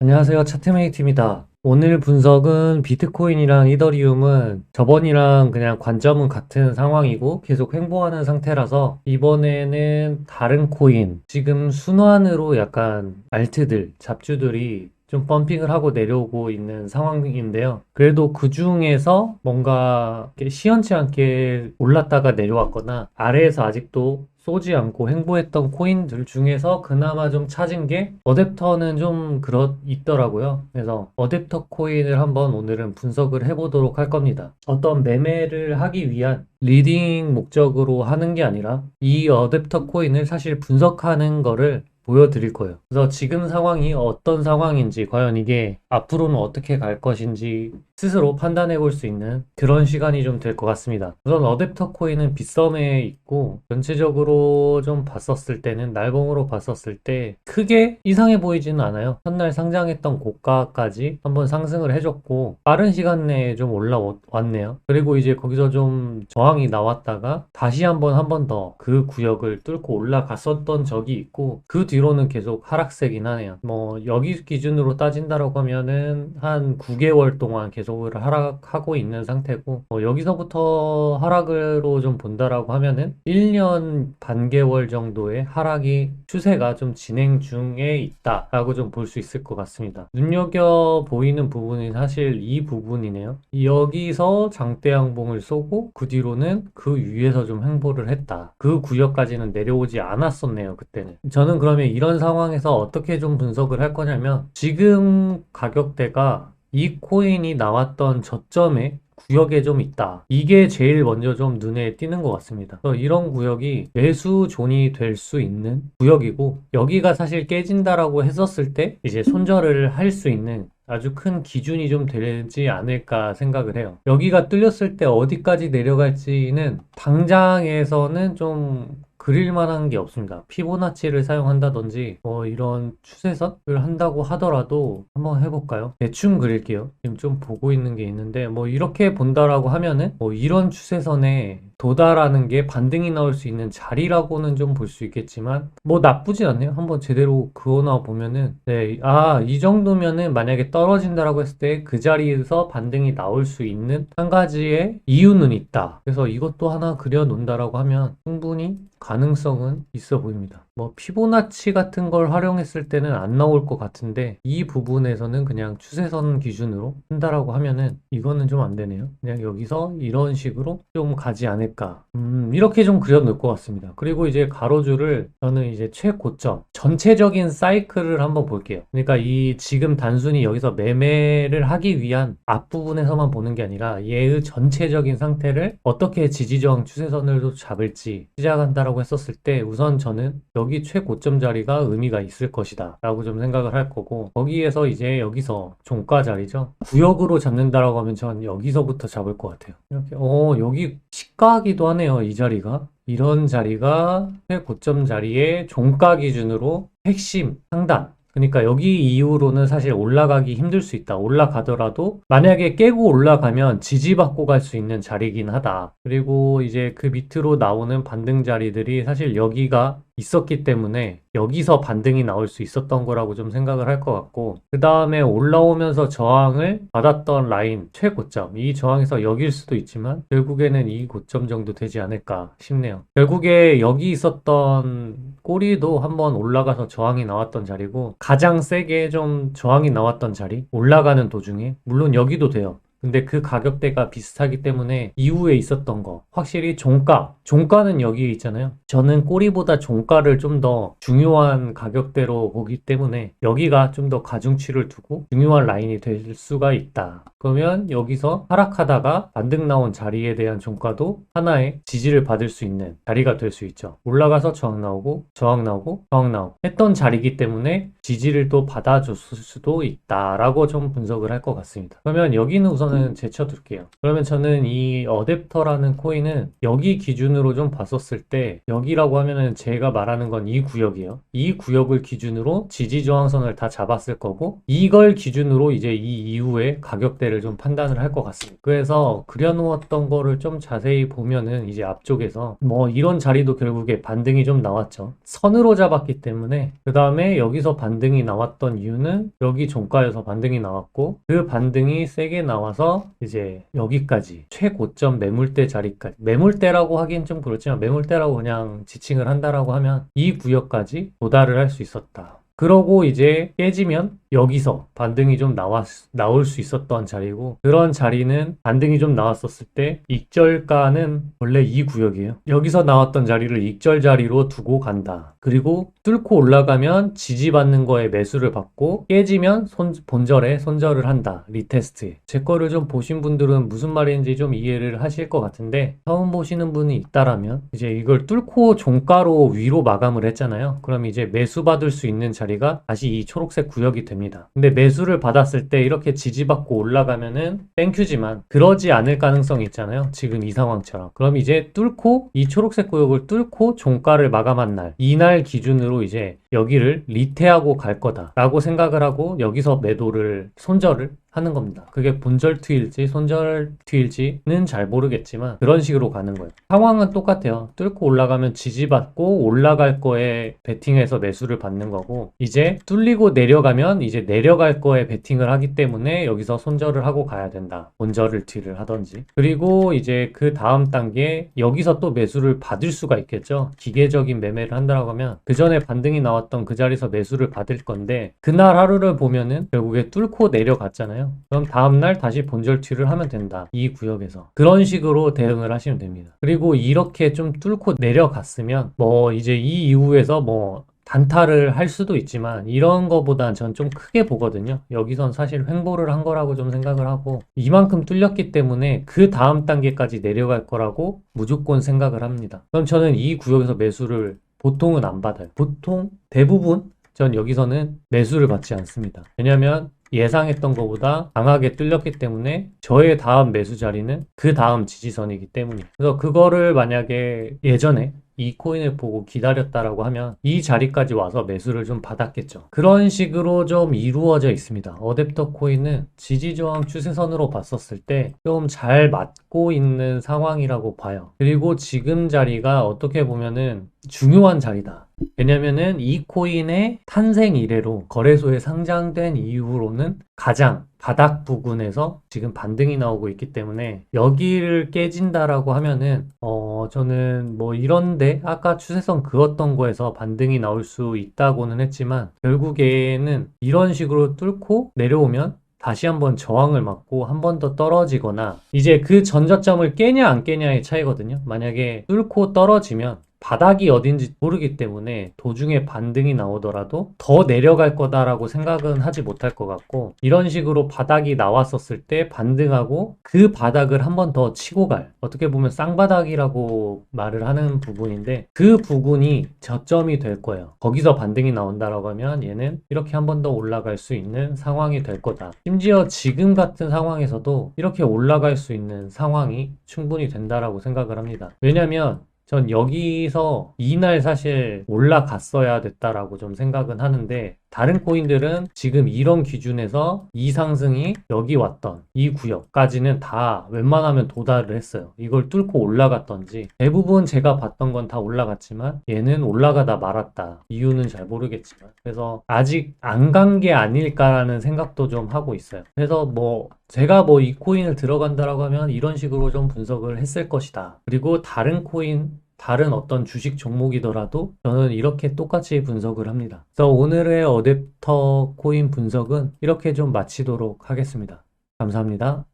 안녕하세요. 차트메이트입니다. 오늘 분석은 비트코인이랑 이더리움은 저번이랑 그냥 관점은 같은 상황이고 계속 횡보하는 상태라서 이번에는 다른 코인, 지금 순환으로 약간 알트들, 잡주들이 좀 펌핑을 하고 내려오고 있는 상황인데요. 그래도 그 중에서 뭔가 시원치 않게 올랐다가 내려왔거나 아래에서 아직도 쏘지 않고 횡보했던 코인들 중에서 그나마 좀 찾은 게 어댑터는 좀 그렇 있더라고요. 그래서 어댑터 코인을 한번 오늘은 분석을 해보도록 할 겁니다. 어떤 매매를 하기 위한 리딩 목적으로 하는 게 아니라 이 어댑터 코인을 사실 분석하는 거를 보여드릴 거예요. 그래서 지금 상황이 어떤 상황인지, 과연 이게 앞으로는 어떻게 갈 것인지 스스로 판단해 볼 수 있는 그런 시간이 좀 될 것 같습니다. 우선 어댑터 코인은 빗썸에 있고, 전체적으로 좀 봤었을 때는, 날봉으로 봤었을 때 크게 이상해 보이지는 않아요. 첫날 상장했던 고가까지 한번 상승을 해줬고, 빠른 시간 내에 좀 올라왔네요. 그리고 이제 거기서 좀 저항이 나왔다가 다시 한번 한 번 더 그 구역을 뚫고 올라갔었던 적이 있고, 그 뒤로는 계속 하락세긴 하네요. 뭐 여기 기준으로 따진다라고 하면 은 한 9개월 동안 계속을 하락하고 있는 상태고 뭐 여기서부터 하락으로 좀 본다라고 하면은 1년 반개월 정도의 하락이 추세가 좀 진행 중에 있다라고 좀 볼 수 있을 것 같습니다. 눈여겨 보이는 부분이 사실 이 부분이네요. 여기서 장대 양봉을 쏘고 그 뒤로는 그 위에서 좀 횡보를 했다. 그 구역까지는 내려오지 않았었네요, 그때는. 저는 그러면 이런 상황에서 어떻게 좀 분석을 할 거냐면 지금 가격 대가 이 코인이 나왔던 저점에 구역에 좀 있다. 이게 제일 먼저 좀 눈에 띄는 것 같습니다. 이런 구역이 매수 존이 될 수 있는 구역이고 여기가 사실 깨진다라고 했었을 때 이제 손절을 할 수 있는 아주 큰 기준이 좀 되지 않을까 생각을 해요. 여기가 뚫렸을 때 어디까지 내려갈지는 당장에서는 좀 그릴 만한 게 없습니다. 피보나치를 사용한다든지 뭐 이런 추세선을 한다고 하더라도 한번 해볼까요? 대충 그릴게요. 지금 좀 보고 있는 게 있는데 뭐 이렇게 본다라고 하면은 뭐 이런 추세선에 도달하는 게 반등이 나올 수 있는 자리라고는 좀 볼 수 있겠지만 뭐 나쁘진 않네요. 한번 제대로 그어나 보면은 네, 아, 이 정도면은 만약에 떨어진다라고 했을 때 그 자리에서 반등이 나올 수 있는 한 가지의 이유는 있다. 그래서 이것도 하나 그려 놓는다라고 하면 충분히 가능성은 있어 보입니다. 뭐 피보나치 같은 걸 활용했을 때는 안 나올 것 같은데 이 부분에서는 그냥 추세선 기준으로 한다라고 하면은 이거는 좀 안 되네요. 그냥 여기서 이런 식으로 좀 가지 않을까. 음, 이렇게 좀 그려 놓을 것 같습니다. 그리고 이제 가로줄을 저는 이제 최고점 전체적인 사이클을 한번 볼게요. 그러니까 이 지금 단순히 여기서 매매를 하기 위한 앞부분에서만 보는 게 아니라 얘의 전체적인 상태를 어떻게 지지저항 추세선을 잡을지 시작한다라고 했었을 때 우선 저는 여기 최고점 자리가 의미가 있을 것이다 라고 좀 생각을 할 거고 거기에서 이제 여기서 종가 자리죠. 구역으로 잡는다라고 하면 전 여기서부터 잡을 것 같아요. 이렇게 어 여기 시가기도 하네요 이 자리가. 이런 자리가 최고점 자리의 종가 기준으로 핵심 상단 그러니까 여기 이후로는 사실 올라가기 힘들 수 있다. 올라가더라도 만약에 깨고 올라가면 지지받고 갈 수 있는 자리긴 하다. 그리고 이제 그 밑으로 나오는 반등 자리들이 사실 여기가 있었기 때문에 여기서 반등이 나올 수 있었던 거라고 좀 생각을 할 것 같고 그 다음에 올라오면서 저항을 받았던 라인 최고점 이 저항에서 여기일 수도 있지만 결국에는 이 고점 정도 되지 않을까 싶네요 결국에 여기 있었던 꼬리도 한번 올라가서 저항이 나왔던 자리고 가장 세게 좀 저항이 나왔던 자리 올라가는 도중에 물론 여기도 돼요 근데 그 가격대가 비슷하기 때문에 이후에 있었던 거. 확실히 종가. 종가는 여기 있잖아요. 저는 꼬리보다 종가를 좀 더 중요한 가격대로 보기 때문에 여기가 좀 더 가중치를 두고 중요한 라인이 될 수가 있다. 그러면 여기서 하락하다가 반등 나온 자리에 대한 종가도 하나의 지지를 받을 수 있는 자리가 될 수 있죠. 올라가서 저항 나오고 저항 나오고 저항 나오고 했던 자리이기 때문에 지지를 또 받아줬을 수도 있다라고 좀 분석을 할 것 같습니다. 그러면 여기는 우선 여기서는 제쳐둘게요. 그러면 저는 이 어댑터라는 코인은 여기 기준으로 좀 봤었을 때 여기라고 하면은 제가 말하는 건 이 구역이에요. 이 구역을 기준으로 지지 저항선을 다 잡았을 거고 이걸 기준으로 이제 이 이후에 가격대를 좀 판단을 할 것 같습니다. 그래서 그려놓았던 거를 좀 자세히 보면은 이제 앞쪽에서 뭐 이런 자리도 결국에 반등이 좀 나왔죠. 선으로 잡았기 때문에 그 다음에 여기서 반등이 나왔던 이유는 여기 종가에서 반등이 나왔고 그 반등이 세게 나 와서 이제 여기까지 최고점 매물대 자리까지 매물대라고 하긴 좀 그렇지만 매물대라고 그냥 지칭을 한다라고 하면 이 구역까지 도달을 할 수 있었다. 그러고 이제 깨지면 여기서 반등이 좀 나왔, 나올 수 있었던 자리고 그런 자리는 반등이 좀 나왔었을 때 익절가는 원래 이 구역이에요. 여기서 나왔던 자리를 익절 자리로 두고 간다. 그리고 뚫고 올라가면 지지받는 거에 매수를 받고 깨지면 손, 본절에 손절을 한다. 리테스트. 제 거를 좀 보신 분들은 무슨 말인지 좀 이해를 하실 것 같은데 처음 보시는 분이 있다라면 이제 이걸 뚫고 종가로 위로 마감을 했잖아요. 그럼 이제 매수 받을 수 있는 자리 가 다시 이 초록색 구역이 됩니다. 근데 매수를 받았을 때 이렇게 지지받고 올라가면은 땡큐지만 그러지 않을 가능성이 있잖아요. 지금 이 상황처럼. 그럼 이제 뚫고 이 초록색 구역을 뚫고 종가를 마감한 날 이날 기준으로 이제 여기를 리테하고 갈 거다라고 생각을 하고 여기서 매도를 손절을 하는 겁니다. 그게 본절투일지 손절투일지는 잘 모르겠지만 그런 식으로 가는 거예요. 상황은 똑같아요. 뚫고 올라가면 지지받고 올라갈 거에 베팅해서 매수를 받는 거고 이제 뚫리고 내려가면 이제 내려갈 거에 베팅을 하기 때문에 여기서 손절을 하고 가야 된다. 본절을 뒤를 하던지 그리고 이제 그 다음 단계 여기서 또 매수를 받을 수가 있겠죠. 기계적인 매매를 한다고 하면 그 전에 반등이 나왔던 그 자리에서 매수를 받을 건데 그날 하루를 보면은 결국에 뚫고 내려갔잖아요. 그럼 다음날 다시 본절투를 하면 된다. 이 구역에서. 그런 식으로 대응을 하시면 됩니다. 그리고 이렇게 좀 뚫고 내려갔으면 뭐 이제 이 이후에서 뭐 단타를 할 수도 있지만 이런 거보단 전 좀 크게 보거든요. 여기선 사실 횡보를 한 거라고 좀 생각을 하고 이만큼 뚫렸기 때문에 그 다음 단계까지 내려갈 거라고 무조건 생각을 합니다. 그럼 저는 이 구역에서 매수를 보통은 안 받아요. 보통 대부분 전 여기서는 매수를 받지 않습니다. 왜냐면 예상했던 것보다 강하게 뚫렸기 때문에 저의 다음 매수 자리는 그 다음 지지선이기 때문이에요. 그래서 그거를 만약에 예전에 이 코인을 보고 기다렸다라고 하면 이 자리까지 와서 매수를 좀 받았겠죠. 그런 식으로 좀 이루어져 있습니다. 어댑터 코인은 지지저항 추세선으로 봤었을 때 좀 잘 맞고 있는 상황이라고 봐요. 그리고 지금 자리가 어떻게 보면은 중요한 자리다. 왜냐면은 이 코인의 탄생 이래로 거래소에 상장된 이후로는 가장 바닥 부근에서 지금 반등이 나오고 있기 때문에 여기를 깨진다라고 하면은 어 저는 뭐 이런데 아까 추세선 그었던 거에서 반등이 나올 수 있다고는 했지만 결국에는 이런 식으로 뚫고 내려오면 다시 한번 저항을 맞고 한 번 더 떨어지거나 이제 그 전저점을 깨냐 안 깨냐의 차이거든요. 만약에 뚫고 떨어지면 바닥이 어딘지 모르기 때문에 도중에 반등이 나오더라도 더 내려갈 거다라고 생각은 하지 못할 것 같고 이런 식으로 바닥이 나왔었을 때 반등하고 그 바닥을 한 번 더 치고 갈 어떻게 보면 쌍바닥이라고 말을 하는 부분인데 그 부분이 저점이 될 거예요. 거기서 반등이 나온다라고 하면 얘는 이렇게 한 번 더 올라갈 수 있는 상황이 될 거다. 심지어 지금 같은 상황에서도 이렇게 올라갈 수 있는 상황이 충분히 된다라고 생각을 합니다. 왜냐면 전 여기서 이날 사실 올라갔어야 됐다라고 좀 생각은 하는데 다른 코인들은 지금 이런 기준에서 이 상승이 여기 왔던 이 구역까지는 다 웬만하면 도달을 했어요. 이걸 뚫고 올라갔던지 대부분 제가 봤던 건 다 올라갔지만 얘는 올라가다 말았다. 이유는 잘 모르겠지만 그래서 아직 안 간 게 아닐까라는 생각도 좀 하고 있어요. 그래서 뭐 제가 뭐 이 코인을 들어간다라고 하면 이런 식으로 좀 분석을 했을 것이다. 그리고 다른 코인 다른 어떤 주식 종목이더라도 저는 이렇게 똑같이 분석을 합니다. 그래서 오늘의 어댑터 코인 분석은 이렇게 좀 마치도록 하겠습니다. 감사합니다.